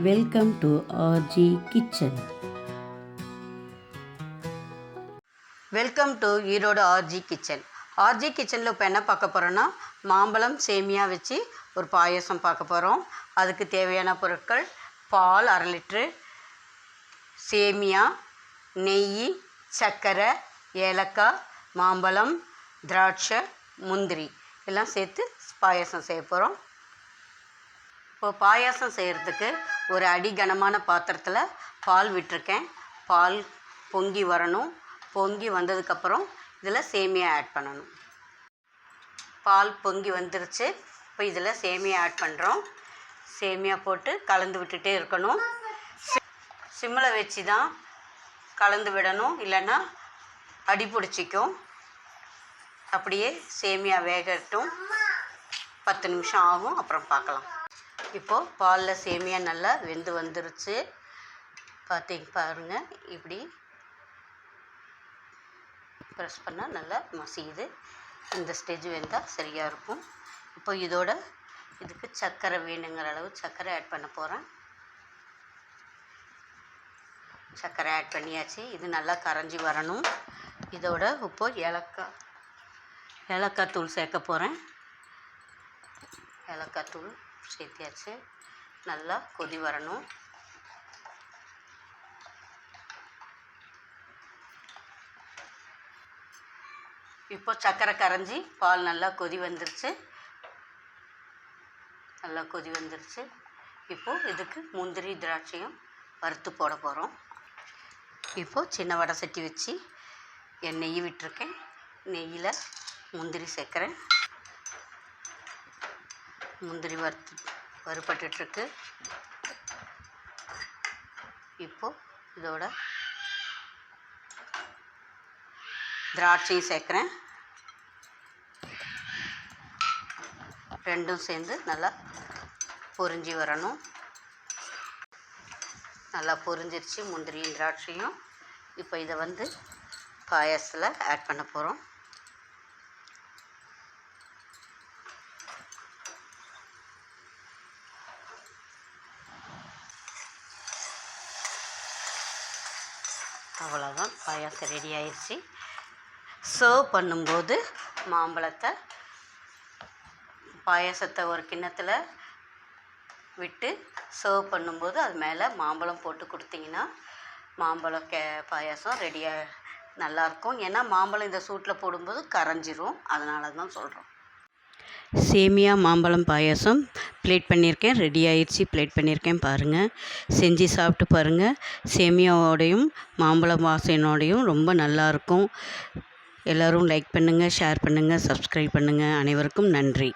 Welcome to RG kitchen welcome to Erode RG kitchen RG கிச்சனில் இப்போ என்ன பார்க்க போகிறோன்னா மாம்பழம் சேமியா வச்சு ஒரு பாயசம் பார்க்க போகிறோம் அதுக்கு தேவையான பொருட்கள் பால் அரை லிட்ரு சேமியா நெய் சர்க்கரை ஏலக்காய் மாம்பழம் திராட்சை முந்திரி. எல்லாம் சேர்த்து பாயசம் செய்ய போகிறோம் இப்போ பாயாசம் செய்கிறதுக்கு ஒரு அடி கனமான பாத்திரத்தில் பால் விட்டிருக்கேன். பால் பொங்கி வரணும். பொங்கி வந்ததுக்கப்புறம் இதில் சேமியா ஆட் பண்ணணும். பால் பொங்கி வந்துருச்சு. இப்போ இதில் சேமியா ஆட் பண்ணுறோம் சேமியா போட்டு கலந்து விட்டுட்டே இருக்கணும். சிம்மில் வச்சு தான் கலந்து விடணும். இல்லைன்னா அடி பிடிச்சிக்கும். அப்படியே சேமியா வேகட்டும். பத்து நிமிஷம் ஆகும். அப்புறம் பார்க்கலாம். இப்போது பாலில் சேமியா நல்லா வெந்து வந்துருச்சு. பார்த்தீங்க பாருங்கள் இப்படி ப்ரெஸ் பண்ணால் நல்லா மசியுது. இந்த ஸ்டேஜ் வெந்தால் சரியாக இருக்கும். இப்போ இதோட இதுக்கு சர்க்கரை வேணுங்கிற அளவு சர்க்கரை ஆட் பண்ண போகிறேன் சர்க்கரை ஆட் பண்ணியாச்சு. இது நல்லா கரைஞ்சி வரணும். இதோட இப்போ ஏலக்காய் ஏலக்காய் தூள் சேர்க்க போகிறேன் ஏலக்காய் தூள். சேர்த்தியாச்சு நல்லா கொதி வரணும். இப்போ சர்க்கரை கரைஞ்சி பால் நல்லா கொதி வந்துருச்சு. நல்லா கொதி வந்துருச்சு. இப்போது இதுக்கு முந்திரி திராட்சையும் வறுத்து போட போகிறோம் இப்போது சின்ன வடை சட்டி வச்சு என் நெய் விட்டுருக்கேன். நெய்யில் முந்திரி சேர்க்குறேன். முந்திரி வறுத்து வறுபட்டுருக்கு இப்போது இதோட திராட்சையும் சேர்க்குறேன். ரெண்டும் சேர்ந்து நல்லா பொறிஞ்சி வரணும். நல்லா பொரிஞ்சிருச்சு முந்திரியும் திராட்சையும். இப்போ இதை வந்து பாயாசத்தில் ஆட் பண்ண போகிறோம் அவ்வளோதான் பாயாசம் ரெடி ஆயிடுச்சு சர்வ் பண்ணும்போது மாம்பழத்தை பாயாசத்தை ஒரு கிண்ணத்தில் விட்டு சர்வ் பண்ணும்போது அது மேலே மாம்பழம் போட்டு கொடுத்தீங்கன்னா மாம்பழம் கே பாயாசம் ரெடியாக நல்லாயிருக்கும் ஏன்னா மாம்பழம் இந்த சூட்டில் போடும்போது கரைஞ்சிரும். அதனால தான் சொல்கிறோம் சேமியா மாம்பழம் பாயாசம். ப்ளேட் பண்ணியிருக்கேன். ரெடி ஆயிடுச்சு. ப்ளேட் பண்ணியிருக்கேன். பாருங்கள் செஞ்சு சாப்பிட்டு பாருங்கள் சேமியாவோடையும் மாம்பழம் வாசனோடையும் ரொம்ப நல்லாயிருக்கும் எல்லோரும் லைக் பண்ணுங்கள் ஷேர் பண்ணுங்கள் சப்ஸ்கிரைப் பண்ணுங்கள் அனைவருக்கும் நன்றி.